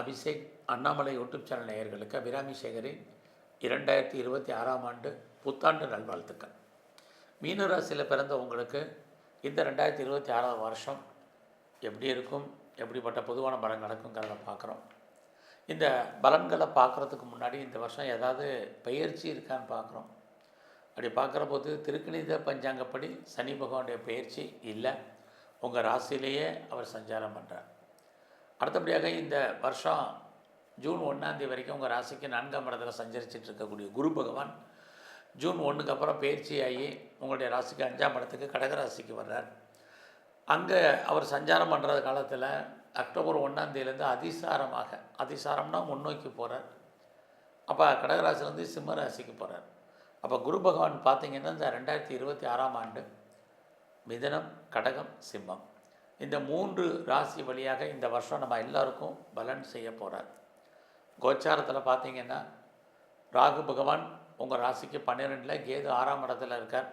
Abhishek Annamalai YouTube channel நேயர்களுக்கு அபிராமி சேகரின் இரண்டாயிரத்தி இருபத்தி ஆறாம் ஆண்டு புத்தாண்டு நல்வாழ்த்துக்கள். மீன ராசியில் பிறந்த உங்களுக்கு இந்த ரெண்டாயிரத்தி இருபத்தி ஆறாம் வருஷம் எப்படி இருக்கும் எப்படிப்பட்ட பொதுவான பலன் நடக்குங்கிறத பார்க்குறோம். இந்த பலன்களை பார்க்குறதுக்கு முன்னாடி இந்த வருஷம் ஏதாவது பயிற்சி இருக்கான்னு பார்க்குறோம். அப்படி பார்க்குற போது திருக்கணித பஞ்சாங்கப்படி சனி பகவானுடைய பயிற்சி இல்லை. உங்கள் ராசியிலேயே அவர் சஞ்சாரம் பண்ணுறார் அடுத்தபடியாக இந்த வருஷம் ஜூன் ஒன்றாந்தேதி வரைக்கும் உங்கள் ராசிக்கு நான்காம் இடத்துல சஞ்சரிச்சிட்டு இருக்கக்கூடிய குரு பகவான் ஜூன் ஒன்றுக்கு அப்புறம் பயிற்சி ஆகி உங்களுடைய ராசிக்கு அஞ்சாம் இடத்துக்கு கடகராசிக்கு வர்றார். அங்கே அவர் சஞ்சாரம் பண்ணுற காலத்தில் அக்டோபர் ஒன்றாந்தேதியிலேருந்து அதிசாரமாக அதிசாரம்னா முன்னோக்கி போகிறார் அப்போ கடகராசிலேருந்து சிம்ம ராசிக்கு போகிறார் அப்போ குரு பகவான் பார்த்தீங்கன்னா இந்த ரெண்டாயிரத்தி இருபத்தி ஆறாம் ஆண்டு மிதனம் கடகம் சிம்மம். இந்த மூன்று ராசி வழியாக இந்த வருஷம் நம்ம எல்லாருக்கும் பலன் செய்ய போகிறார் கோச்சாரத்தில் பார்த்தீங்கன்னா ராகு பகவான் உங்கள் ராசிக்கு பன்னிரெண்டில் கேது ஆறாம் இடத்துல இருக்கார்.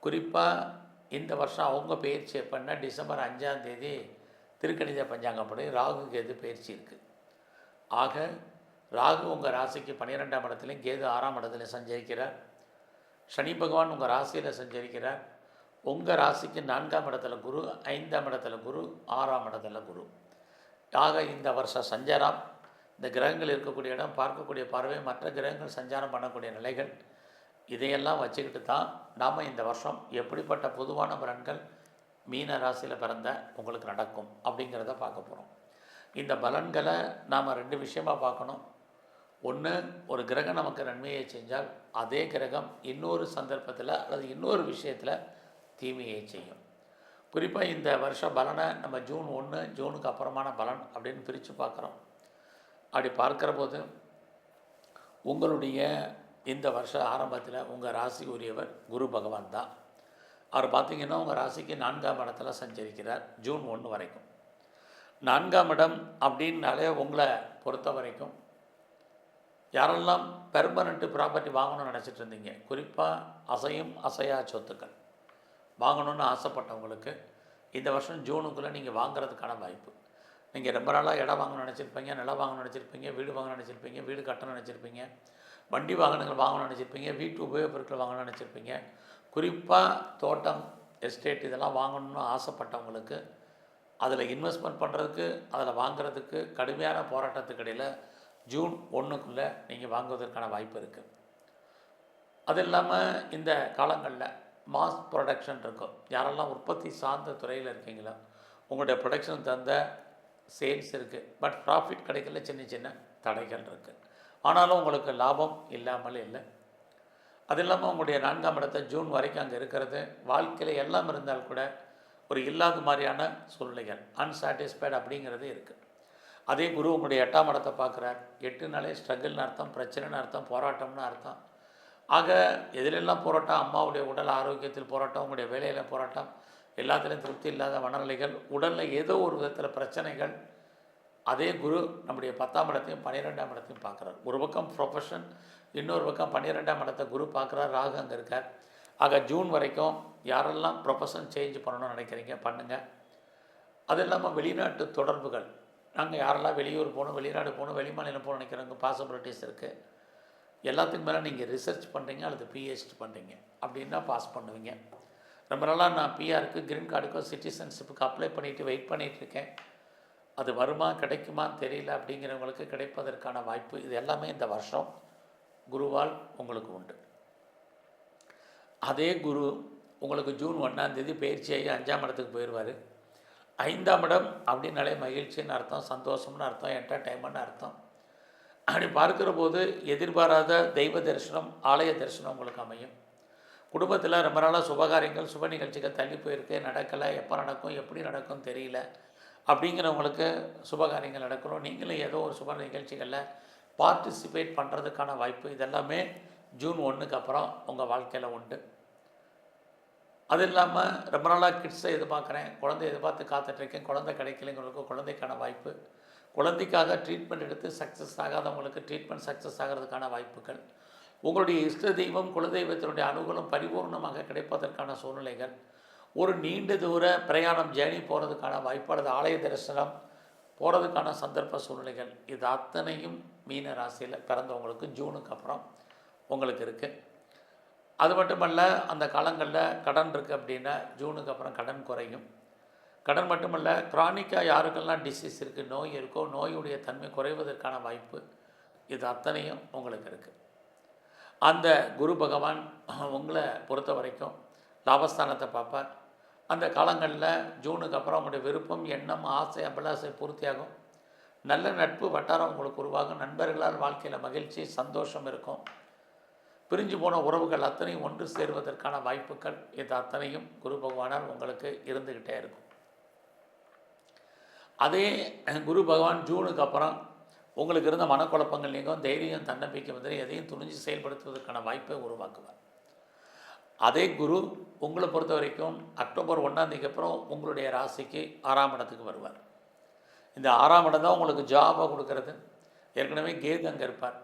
குறிப்பாக இந்த வருஷம் அவங்க பயிற்சி எப்படின்னா டிசம்பர் அஞ்சாம் தேதி திருக்கணித பஞ்சாங்கப்படி ராகு கேது பயிற்சி இருக்குது ஆக ராகு உங்கள் ராசிக்கு பன்னிரெண்டாம் இடத்துலையும் கேது ஆறாம் இடத்துலையும் சஞ்சரிக்கிறார். சனி பகவான் உங்கள் ராசியில் சஞ்சரிக்கிறார். உங்கள் ராசிக்கு நான்காம் இடத்துல குரு ஐந்தாம் இடத்துல குரு ஆறாம் இடத்துல குரு. ஆக இந்த வருஷம் சஞ்சாரம் இந்த கிரகங்கள் இருக்கக்கூடிய இடம் பார்க்கக்கூடிய பார்வை மற்ற கிரகங்கள் சஞ்சாரம் பண்ணக்கூடிய நிலைகள் இதையெல்லாம் வச்சுக்கிட்டு தான் நாம் இந்த வருஷம் எப்படிப்பட்ட பொதுவான பலன்கள் மீன ராசியில் பிறந்த உங்களுக்கு நடக்கும் அப்படிங்கிறத பார்க்க போகிறோம் இந்த பலன்களை நாம் ரெண்டு விஷயமாக பார்க்கணும். ஒன்று ஒரு கிரகம் நமக்கு நன்மையை செஞ்சால் அதே கிரகம் இன்னொரு சந்தர்ப்பத்தில் அல்லது இன்னொரு விஷயத்தில் தீமையை செய்யும். குறிப்பாக இந்த வருஷ பலனை நம்ம ஜூன் ஒன்று ஜூனுக்கு அப்புறமான பலன் அப்படின்னு பிரித்து பார்க்குறோம். அப்படி பார்க்குற போது உங்களுடைய இந்த வருஷ ஆரம்பத்தில் உங்கள் ராசி உரியவர் குரு பகவான் தான். அவர் பார்த்தீங்கன்னா உங்கள் ராசிக்கு நான்காம் இடத்துல சஞ்சரிக்கிறார் ஜூன் ஒன்று வரைக்கும். நான்காம் இடம் அப்படின்னாலே உங்களை பொறுத்த வரைக்கும் யாரெல்லாம் பெர்மனண்ட்டு ப்ராப்பர்ட்டி வாங்கணும்னு நினச்சிட்டு இருந்தீங்க குறிப்பாக அசையும் அசையா சொத்துக்கள். வாங்கணும்னு ஆசைப்பட்டவங்களுக்கு இந்த வருஷம் ஜூனுக்குள்ளே நீங்கள் வாங்குறதுக்கான வாய்ப்பு. நீங்கள் ரொம்ப நாளாக இடம் வாங்கணும்னு நினச்சிருப்பீங்க நிலம் வாங்கணும்னு நினச்சிருப்பீங்க வீடு வாங்கணும்னு நினச்சிருப்பீங்க வீடு கட்டணும்னு நினச்சிருப்பீங்க வண்டி வாகனங்கள் வாங்கணும்னு நினச்சிருப்பீங்க வீட்டு உபயோகப் பொருட்கள் வாங்கணும்னு நினச்சிருப்பீங்க. குறிப்பாக தோட்டம் எஸ்டேட் இதெல்லாம் வாங்கணும்னு ஆசைப்பட்டவங்களுக்கு அதில் இன்வெஸ்ட்மெண்ட் பண்ணுறதுக்கு அதில் வாங்குறதுக்கு கடுமையான போராட்டத்துக்கு இடையில் ஜூன் ஒன்றுக்குள்ளே நீங்கள் வாங்குவதற்கான வாய்ப்பு இருக்குது அது இல்லாமல் இந்த காலங்களில் மாஸ் ப்ரொடக்ஷன் இருக்கும் யாரெல்லாம் உற்பத்தி சார்ந்த துறையில் இருக்கீங்களோ உங்களுடைய ப்ரொடக்ஷன் தந்த சேல்ஸ் இருக்குது பட் ப்ராஃபிட் கிடைக்கல சின்ன சின்ன தடைகள் இருக்குது ஆனாலும் உங்களுக்கு லாபம் இல்லாமல் இல்லை. அது இல்லாமல் உங்களுடைய நான்காம் இடத்த ஜூன் வரைக்கும் அங்கே இருக்கிறது. வாழ்க்கையில் எல்லாம் இருந்தால் கூட ஒரு இல்லாத மாதிரியான சூழ்நிலைகள் அன்சாட்டிஸ்ஃபைடு அப்படிங்கிறது இருக்குது அதே குரு உங்களுடைய எட்டாம் இடத்தை பார்க்குறார். எட்டுனாலே ஸ்ட்ரகிள்னு அர்த்தம் பிரச்சனைன்னு அர்த்தம் போராட்டம்னு அர்த்தம். ஆக எதிலெல்லாம் போராட்டம்? அம்மாவுடைய உடல் ஆரோக்கியத்தில் போராட்டம் உங்களுடைய வேலையில் போராட்டம் எல்லாத்துலேயும் திருப்தி இல்லாத மனநிலைகள் உடலில் ஏதோ ஒரு விதத்தில் பிரச்சனைகள் அதே குரு நம்முடைய பத்தாம் இடத்தையும் பன்னிரெண்டாம் இடத்தையும் பார்க்குறார். ஒரு பக்கம் ப்ரொஃபஷன் இன்னொரு பக்கம் பன்னிரெண்டாம் இடத்தை குரு பார்க்குறார் ராகு அங்கே இருக்கார். ஆக ஜூன் வரைக்கும் யாரெல்லாம் ப்ரொஃபஷன் சேஞ்ச் பண்ணணும்னு நினைக்கிறீங்க பண்ணுங்கள் அது இல்லாமல் வெளிநாட்டு தொடர்புகள். நாங்கள் யாரெல்லாம் வெளியூர் போகணும் வெளிநாடு போகணும் வெளிமாநிலம் போகணும் நினைக்கிறவங்க பாசிபிலிட்டிஸ் இருக்குது எல்லாத்துக்கும் மேலே நீங்கள் ரிசர்ச் பண்ணுறீங்க அல்லது பிஹெச்டி பண்ணுறீங்க. அப்படின்னா பாஸ் பண்ணுவீங்க. ரொம்ப நாளாக நான் பிஆருக்கு க்ரீன் கார்டுக்கோ சிட்டிசன்ஷிப்புக்கு அப்ளை பண்ணிவிட்டு வெயிட் பண்ணிகிட்டு இருக்கேன். அது வருமா கிடைக்குமான்னு தெரியல அப்படிங்கிறவங்களுக்கு கிடைப்பதற்கான வாய்ப்பு. இது எல்லாமே இந்த வருஷம். குருவால் உங்களுக்கு உண்டு. அதே குரு உங்களுக்கு ஜூன் ஒன்றாந்தேதி பயிற்சியாகி அஞ்சாம் இடத்துக்கு போயிடுவார். ஐந்தாம் இடம் அப்படின்னாலே மகிழ்ச்சின்னு அர்த்தம் சந்தோஷம்னு அர்த்தம் என்டர்டைன்மெண்ட்னு அர்த்தம். அப்படி பார்க்குற போது எதிர்பாராத தெய்வ தரிசனம் ஆலய தரிசனம் உங்களுக்கு அமையும். குடும்பத்தில் ரொம்ப நாளாக சுபகாரியங்கள் சுப நிகழ்ச்சிகள் தள்ளி போயிருக்கு. நடக்கலை எப்போ நடக்கும் எப்படி நடக்கும் தெரியல. அப்படிங்கிறவங்களுக்கு சுபகாரியங்கள் நடக்கணும் நீங்களும் ஏதோ ஒரு சுப நிகழ்ச்சிகளில் பார்ட்டிசிபேட் பண்ணுறதுக்கான வாய்ப்பு இதெல்லாமே ஜூன் ஒன்றுக்கு அப்புறம் உங்கள் வாழ்க்கையில் உண்டு. அது இல்லாமல் ரொம்ப நாளாக கிட்ஸை எதிர்பார்க்குறேன். குழந்தை எதிர்பார்த்து காத்துட்ருக்கேன். குழந்தை கிடைக்கலைங்கிறவங்களுக்கு குழந்தைக்கான வாய்ப்பு. குழந்தைக்காக ட்ரீட்மெண்ட் எடுத்து சக்ஸஸ் ஆகாதவங்களுக்கு ட்ரீட்மெண்ட் சக்ஸஸ் ஆகிறதுக்கான வாய்ப்புகள். உங்களுடைய இஷ்ட தெய்வம் குலதெய்வத்தினுடைய அனுகூலம் பரிபூர்ணமாக கிடைப்பதற்கான சூழ்நிலைகள். ஒரு நீண்ட தூர பிரயாணம் ஜேர்னி போகிறதுக்கான வாய்ப்பு அல்லது ஆலய தரிசனம் போகிறதுக்கான சந்தர்ப்ப சூழ்நிலைகள். இது அத்தனையும் மீன ராசியில் பிறந்தவங்களுக்கு ஜூனுக்கு அப்புறம் உங்களுக்கு இருக்குது அது மட்டுமல்ல அந்த காலங்களில் கடன் இருக்குது அப்படின்னா ஜூனுக்கு அப்புறம் கடன் குறையும். கடன் மட்டுமல்ல க்ரானிக்காக யாருக்கெல்லாம் டிசீஸ் இருக்குது நோய் இருக்கோ நோயுடைய தன்மை குறைவதற்கான வாய்ப்பு இது அத்தனையும் உங்களுக்கு இருக்குது அந்த குரு பகவான் உங்களை பொறுத்த வரைக்கும் லாபஸ்தானத்தை பார்ப்பார். அந்த காலங்களில் ஜூனுக்கு அப்புறம் உங்களுடைய விருப்பம் எண்ணம் ஆசை அபிலாசை பூர்த்தியாகும். நல்ல நட்பு வட்டாரம் உங்களுக்கு உருவாகும். நண்பர்களால் வாழ்க்கையில் மகிழ்ச்சி சந்தோஷம் இருக்கும். பிரிஞ்சு போன உறவுகள் அத்தனையும் ஒன்று சேருவதற்கான வாய்ப்புகள் இது அத்தனையும் குரு பகவானால் உங்களுக்கு இருந்துக்கிட்டே இருக்கும். அதே குரு பகவான் ஜூனுக்கு அப்புறம் உங்களுக்கு இருந்த மனக்குழப்பங்கள் நீங்கும் தைரியம் தன்னம்பிக்கை வந்து எதையும் துணிஞ்சு செயல்படுத்துவதற்கான வாய்ப்பை உருவாக்குவார். அதே குரு உங்களை பொறுத்த வரைக்கும் அக்டோபர் ஒன்றாந்தேதிக்கு அப்புறம் உங்களுடைய ராசிக்கு ஆறாம் இடத்துக்கு வருவார். இந்த ஆறாம் இடம் தான் உங்களுக்கு ஜாபாக கொடுக்கறது. ஏற்கனவே கேது அங்கே இருப்பார்.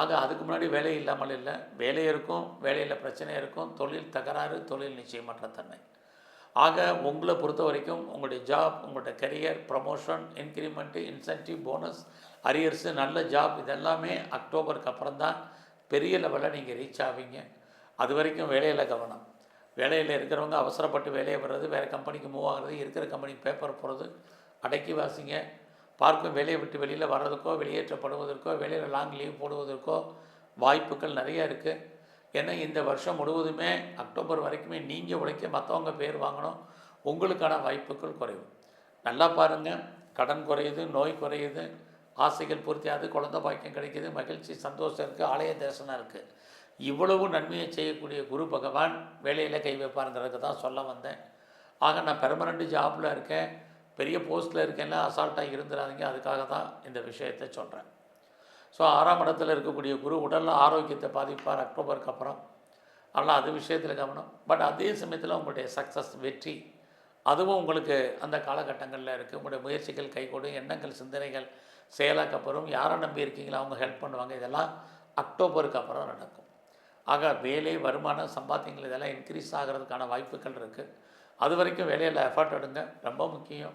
ஆக அதுக்கு முன்னாடி வேலை இல்லாமல் இல்லை. வேலை இருக்கும் வேலையில் பிரச்சனை இருக்கும். தொழில் தகராறு தொழில் நிச்சயமற்ற தன்மை. ஆக உங்களை பொறுத்த வரைக்கும் உங்களுடைய ஜாப் உங்களுடைய career promotion increment incentive bonus arrears நல்ல ஜாப் இதெல்லாமே அக்டோபருக்கு அப்புறம் தான் பெரிய லெவலில் நீங்கள் ரீச் ஆவீங்க. அது வரைக்கும் வேலையில் கவனம். வேலையில் இருக்கிறவங்க அவசரப்பட்டு வேலையை வர்றது வேறு கம்பெனிக்கு மூவ் ஆகிறது இருக்கிற கம்பெனிக்கு பேப்பர் போகிறது அடக்கி வாசிங்க. பார்க்கும் வேலையை விட்டு வெளியில் வர்றதுக்கோ வெளியேற்றப்படுவதற்கோ வெளியில் லாங் லீவ் போடுவதற்கோ வாய்ப்புகள் நிறைய இருக்குது ஏன்னா இந்த வருஷம் முழுவதுமே அக்டோபர் வரைக்குமே நீங்கள் உழைக்க மற்றவங்க பேர் வாங்கணும். உங்களுக்கான வாய்ப்புகள் குறைவு. நல்லா பாருங்கள் கடன் குறையுது நோய் குறையுது. ஆசைகள் பூர்த்தியாது குழந்தை பாக்கியம் கிடைக்குது மகிழ்ச்சி சந்தோஷம் இருக்குது ஆலய தரிசனம் இருக்குது இவ்வளவு நன்மையை செய்யக்கூடிய குரு பகவான் வேலையில் கை வைப்பாருங்கிறதுக்கு தான் சொல்ல வந்தேன். ஆக நான் பெர்மனண்ட் ஜாபில் இருக்கேன். பெரிய போஸ்ட்டில் இருக்கேன்னா அசால்ட்டாக இருந்துடாதீங்க அதுக்காக தான் இந்த விஷயத்தை சொல்கிறேன் ஸோ ஆறாம் இடத்துல இருக்கக்கூடிய குரு உடலில் ஆரோக்கியத்தை பாதிப்பார் அக்டோபருக்கு அப்புறம். ஆனால் அது விஷயத்தில் கவனம். பட் அதே சமயத்தில் உங்களுடைய சக்ஸஸ் வெற்றி அதுவும் உங்களுக்கு அந்த காலகட்டங்களில் இருக்குது உங்களுடைய முயற்சிகள் கைகூடும் எண்ணங்கள் சிந்தனைகள் செயலாக்கப்படும். யாரை நம்பி இருக்கீங்களோ அவங்க ஹெல்ப் பண்ணுவாங்க. இதெல்லாம் அக்டோபருக்கு அப்புறம் நடக்கும். ஆக வேலை வருமானம் சம்பாத்தியங்கள் இதெல்லாம் இன்க்ரீஸ் ஆகிறதுக்கான வாய்ப்புகள் இருக்குது அது வரைக்கும் வேலையில் எஃபர்ட் எடுங்க. ரொம்ப முக்கியம்.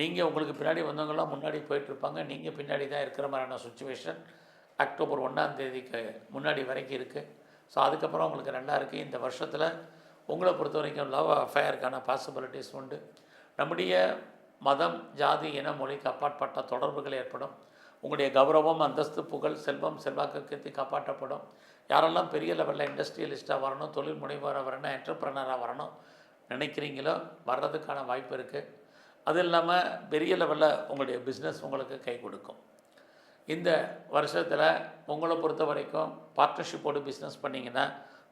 நீங்கள் உங்களுக்கு பின்னாடி வந்தவங்களாம் முன்னாடி போயிட்டுருப்பாங்க. நீங்கள் பின்னாடி தான் இருக்கிற மாதிரியான சுச்சுவேஷன் அக்டோபர் ஒன்றாம் தேதிக்கு முன்னாடி வரைக்கும் இருக்குது ஸோ அதுக்கப்புறம் உங்களுக்கு நல்லா இருக்குது இந்த வருஷத்தில் உங்களை பொறுத்த வரைக்கும் லவ் அஃபேருக்கான பாசிபிலிட்டிஸ் உண்டு. நம்முடைய மதம் ஜாதி இன மொழிக்கு அப்பாற்பட்ட தொடர்புகள் ஏற்படும். உங்களுடைய கௌரவம் அந்தஸ்து புகழ் செல்வம் செல்வாக்கு கீர்த்தி காப்பாற்றப்படும். யாரெல்லாம் பெரிய லெவலில் இண்டஸ்ட்ரியலிஸ்ட்டாக வரணும் தொழில் முனைவராக வரணும் என்டர்பிரனராக வரணும் நினைக்கிறீங்களோ வர்றதுக்கான வாய்ப்பு இருக்குது அது இல்லாமல் பெரிய லெவலில் உங்களுடைய பிஸ்னஸ் உங்களுக்கு கை கொடுக்கும். இந்த வருஷத்தில் உங்களை பொறுத்த வரைக்கும் பார்ட்னர்ஷிப்போடு பிஸ்னஸ் பண்ணிங்கன்னா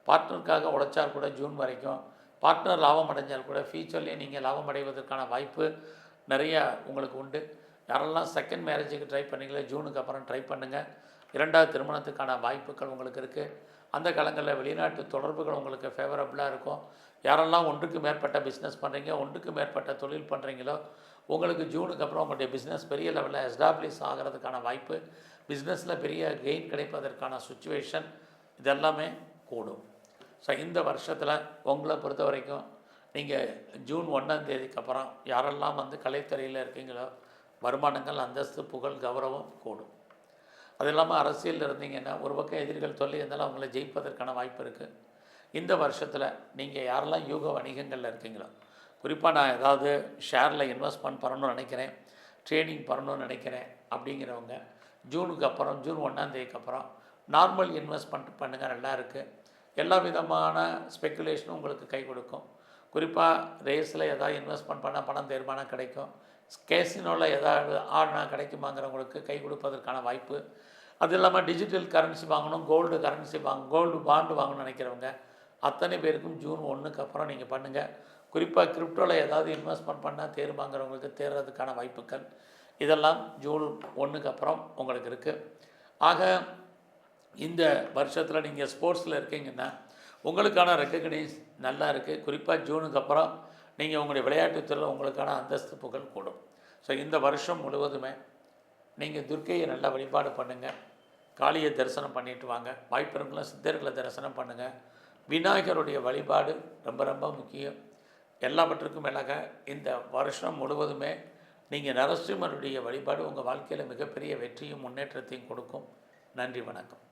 பார்ட்னருக்காக உழைச்சால் கூட ஜூன் வரைக்கும் பார்ட்னர் லாபம் அடைஞ்சால் கூட ஃபியூச்சர்லேயே நீங்கள் லாபம் அடைவதற்கான வாய்ப்பு நிறையா உங்களுக்கு உண்டு. யாரெல்லாம் செகண்ட் மேரேஜுக்கு ட்ரை பண்ணீங்களோ ஜூனுக்கு அப்புறம் ட்ரை பண்ணுங்கள் இரண்டாவது திருமணத்துக்கான வாய்ப்புகள் உங்களுக்கு இருக்குது அந்த காலங்களில் வெளிநாட்டு தொடர்புகள் உங்களுக்கு ஃபேவரபுளாக இருக்கும். யாரெல்லாம் ஒன்றுக்கு மேற்பட்ட பிஸ்னஸ் பண்ணுறீங்க ஒன்றுக்கு மேற்பட்ட தொழில் பண்ணுறீங்களோ உங்களுக்கு ஜூனுக்கு அப்புறம் உங்களுடைய பிஸ்னஸ் பெரிய லெவலில் எஸ்டாப்ளிஷ் ஆகிறதுக்கான வாய்ப்பு பிஸ்னஸில் பெரிய கெயின் கிடைப்பதற்கான சுச்சுவேஷன் இதெல்லாமே கூடும். ஸோ இந்த வருஷத்தில் உங்களை பொறுத்த வரைக்கும் நீங்கள் ஜூன் ஒன்றாம் தேதிக்கு அப்புறம் யாரெல்லாம் வந்து கலைத்துறையில் இருக்கீங்களோ வருமானங்கள் அந்தஸ்து புகழ் கௌரவம் கூடும். அது இல்லாமல் அரசியலில் இருந்தீங்கன்னா ஒரு பக்கம் எதிரிகள் தொல்லை இருந்தாலும் அவங்கள ஜெயிப்பதற்கான வாய்ப்பு இருக்குது இந்த வருஷத்தில் நீங்கள் யாரெல்லாம் யூக வணிகங்களில் இருக்கீங்களோ குறிப்பாக நான் ஏதாவது ஷேரில் இன்வெஸ்ட்மெண்ட் பண்ணணும்னு நினைக்கிறேன் ட்ரேடிங் பண்ணணும்னு நினைக்கிறேன் அப்படிங்கிறவங்க ஜூனுக்கு அப்புறம் ஜூன் ஒன்றாந்தேதிக்கு அப்புறம் நார்மல் இன்வெஸ்ட்மெண்ட் பண்ணுங்கள் நல்லா இருக்குது எல்லா விதமான ஸ்பெக்குலேஷனும் உங்களுக்கு கை கொடுக்கும். குறிப்பாக ரேஸில் ஏதாவது இன்வெஸ்ட்மெண்ட் பண்ணால் பணம் தீர்மானம் கிடைக்கும். கேசினோவில் ஏதாவது ஆடினா கிடைக்குமாங்கிறவங்களுக்கு கை கொடுப்பதற்கான வாய்ப்பு. அது இல்லாமல் டிஜிட்டல் கரன்சி வாங்கணும் கோல்டு கரன்சி வாங்க கோல்டு பாண்டு வாங்கணும்னு நினைக்கிறவங்க அத்தனை பேருக்கும் ஜூன் ஒன்றுக்கு அப்புறம் நீங்கள் பண்ணுங்கள் குறிப்பாக கிரிப்டோவில் ஏதாவது இன்வெஸ்ட்மெண்ட் பண்ணால் தேருமாங்கிறவங்களுக்கு தேர்றதுக்கான வாய்ப்புகள். இதெல்லாம் ஜூன் ஒன்றுக்கு அப்புறம் உங்களுக்கு இருக்குது ஆக இந்த வருஷத்தில் நீங்கள் ஸ்போர்ட்ஸில் இருக்கீங்கன்னா உங்களுக்கான ரெக்கக்னைஸ் நல்லா இருக்குது குறிப்பாக ஜூனுக்கு அப்புறம் நீங்கள் உங்களுடைய விளையாட்டுத்துறையில் உங்களுக்கான அந்தஸ்து புகழ் கூடும். ஸோ இந்த வருஷம் முழுவதுமே நீங்கள் துர்க்கையை நல்லா வழிபாடு பண்ணுங்கள் காளியை தரிசனம் பண்ணிட்டு வாங்க. வாய்ப்பிருக்கலாம் சித்தர்களை தரிசனம் பண்ணுங்கள் விநாயகருடைய வழிபாடு ரொம்ப ரொம்ப முக்கியம். எல்லாவற்றுக்கும் மேலாக இந்த வருஷம் முழுவதுமே நீங்கள் நரசிம்மருடைய வழிபாடு உங்கள் வாழ்க்கையில் மிகப்பெரிய வெற்றியும் முன்னேற்றத்தையும் கொடுக்கும். நன்றி வணக்கம்.